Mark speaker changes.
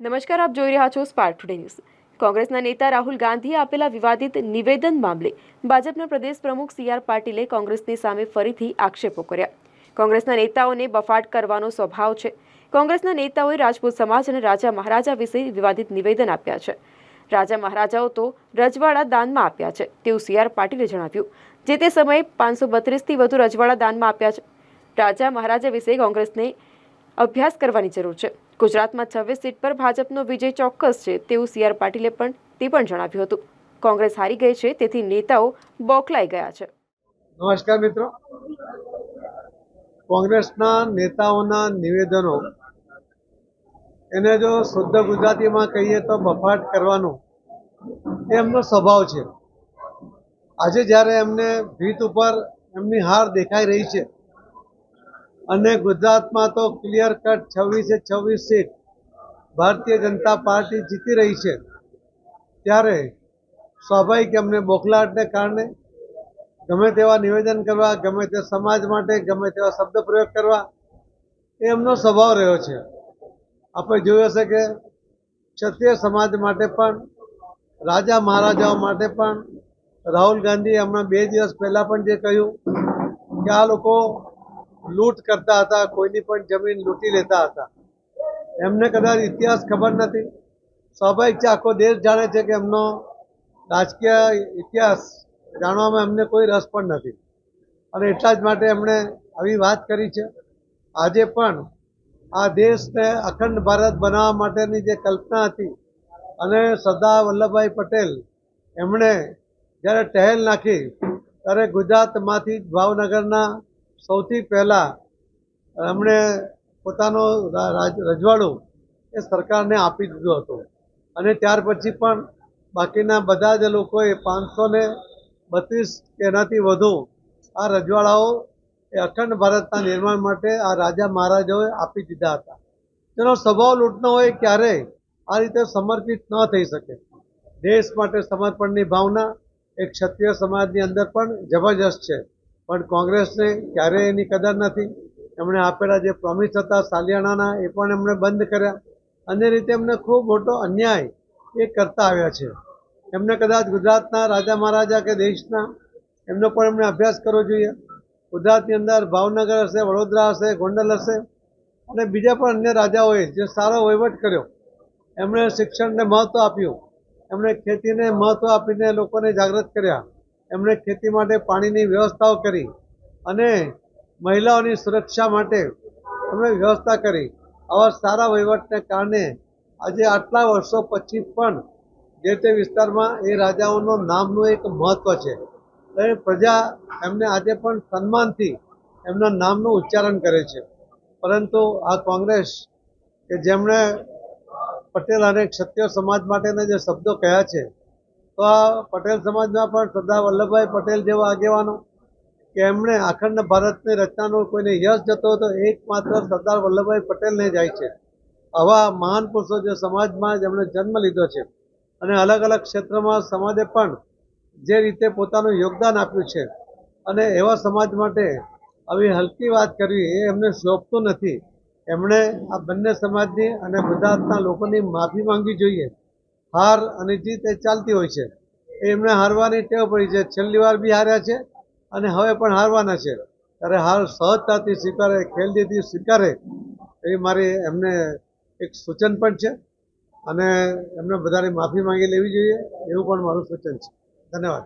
Speaker 1: નમસ્કાર, આપ જોઈ રહ્યા છો સ્પાર્ક ટુડે ન્યૂઝ કોંગ્રેસના નેતા રાહુલ ગાંધીએ આપેલા વિવાદિત નિવેદન મામલે ભાજપના પ્રદેશ પ્રમુખ સી આર પાટીલે કોંગ્રેસની સામે ફરીથી આક્ષેપો કર્યા. કોંગ્રેસના નેતાઓને બફાટ કરવાનો સ્વભાવ છે. કોંગ્રેસના નેતાઓએ રાજપૂત સમાજ અને રાજા મહારાજા વિશે વિવાદિત નિવેદન આપ્યા છે. રાજા મહારાજાઓ તો રજવાડા દાનમાં આપ્યા છે, તેવું સી આર પાટીલે જણાવ્યું, જે તે સમયે પાંચસો બત્રીસથી વધુ રજવાડા દાનમાં આપ્યા છે. રાજા મહારાજા વિશે કોંગ્રેસને અભ્યાસ કરવાની જરૂર છે. ગુજરાતમાં છવ્વીસ સીટ પર ભાજપનો વિજય ચોક્કસ છે તેવું સી આર પાટીલે પણ તે પણ જણાવ્યું હતું. કોંગ્રેસ હારી ગઈ છે, તેથી નેતાઓ બોકલાઈ ગયા છે.
Speaker 2: નમસ્કાર મિત્રો. કોંગ્રેસના નેતાઓના નિવેદનો. એને જો શુદ્ધ ગુજરાતીમાં કહીએ તો બફાટ કરવાનો એમનો સ્વભાવ છે. આજે જ્યારે એમને ભીત ઉપર એમની હાર દેખાઈ રહી છે અને ગુજરાતમાં તો ક્લિયર કટ છવ્વીસે છવ્વીસ સીટ ભારતીય જનતા પાર્ટી જીતી રહી છે. ત્યારે સ્વાભાવિક એમને બોખલાટને કારણે ગમે તેવા નિવેદન કરવા, ગમે તે સમાજ માટે, ગમે તેવા શબ્દ પ્રયોગ કરવા, એ એમનો સ્વભાવ રહ્યો છે. આપણે જોયું હશે કે ક્ષત્રિય સમાજ માટે પણ, રાજા મહારાજાઓ માટે પણ રાહુલ ગાંધીએ હમણાં બે દિવસ પહેલાં પણ જે કહ્યું કે આ લોકો લૂંટ કરતા હતા, કોઈની પણ જમીન લૂંટી લેતા હતા. એમને કદાચ ઇતિહાસ ખબર નથી. સ્વાભાવિક છે, આખો દેશ જાણે છે કે એમનો રાજકીય ઇતિહાસ જાણવામાં એમને કોઈ રસ પણ નથી. અને એટલા જ માટે એમણે આવી વાત કરી છે. આજે પણ આ દેશને અખંડ ભારત બનાવવા માટેની જે કલ્પના હતી અને સરદાર વલ્લભભાઈ પટેલ એમણે જ્યારે ટહેલ નાખી, ત્યારે ગુજરાતમાંથી ભાવનગરના સૌથી પહેલાં એમણે પોતાનો રજવાડું એ સરકારને આપી દીધો હતો. અને ત્યાર પછી પણ બાકીના બધા જ લોકોએ પાંચસો ને બત્રીસ કે એનાથી વધુ આ રજવાડાઓ એ અખંડ ભારતના નિર્માણ માટે આ રાજા મહારાજાઓએ આપી દીધા હતા. તેનો સ્વભાવ લૂંટનો હોય ક્યારેય આ રીતે સમર્પિત ન થઈ શકે. દેશ માટે સમર્પણની ભાવના એક ક્ષત્રિય સમાજની અંદર પણ જબરજસ્ત છે. પણ કોંગ્રેસને ક્યારેય એની કદર નથી. એમણે આપેલા જે પ્રોમિસ હતા સાલિયાણાના, એ પણ એમણે બંધ કર્યા. અને રીતે એમને ખૂબ મોટો અન્યાય એ કરતા આવ્યા છે. એમને કદાચ ગુજરાતના રાજા મહારાજા કે દેશના, એમનો પણ એમણે અભ્યાસ કરવો જોઈએ. ગુજરાતની અંદર ભાવનગર હશે, વડોદરા હશે, ગોંડલ હશે અને બીજા પણ અન્ય રાજાઓએ જે સારો વહીવટ કર્યો, એમણે શિક્ષણને મહત્ત્વ આપ્યું. એમણે ખેતીને મહત્ત્વ આપીને લોકોને જાગૃત કર્યા. એમણે ખેતી માટે પાણીની વ્યવસ્થાઓ કરી અને મહિલાઓની સુરક્ષા માટે એમણે વ્યવસ્થા કરી. આવા સારા વહીવટને કારણે આજે આટલા વર્ષો પછી પણ જે તે વિસ્તારમાં એ રાજાઓનું નામનું એક મહત્ત્વ છે. અને પ્રજા એમને આજે પણ સન્માનથી એમના નામનું ઉચ્ચારણ કરે છે. પરંતુ આ કોંગ્રેસ કે જેમણે પટેલ અને ક્ષત્રિય સમાજ માટેના જે શબ્દો કહ્યા છે તો આ પટેલ સમાજના પણ સરદાર વલ્લભભાઈ પટેલ જેવા આગેવાનો કે એમણે અખંડ ભારતની રચનાનો કોઈને યશ જતો હતો એકમાત્ર સરદાર વલ્લભભાઈ પટેલને જાય છે. આવા મહાન પુરુષો જે સમાજમાં જેમણે જન્મ લીધો છે અને અલગ અલગ ક્ષેત્રમાં સમાજે પણ જે રીતે પોતાનું યોગદાન આપ્યું છે અને એવા સમાજ માટે આવી હલકી વાત કરવી એ એમને શોભતું નથી. એમણે આ બંને સમાજની અને ગુજરાતના લોકોની માફી માંગવી જોઈએ. હાર અને જીત એ ચાલતી હોય છે. એ એમને હારવાની ટેવ પડી છે. છેલ્લી વાર બી હાર્યા છે અને હવે પણ હારવાના છે. ત્યારે હાર સહજતાથી સ્વીકારે ખેલદીથી સ્વીકારે, એવી મારી એમને એક સૂચન પણ છે. અને એમને બધાની માફી માંગી લેવી જોઈએ એવું પણ મારું સૂચન છે. ધન્યવાદ.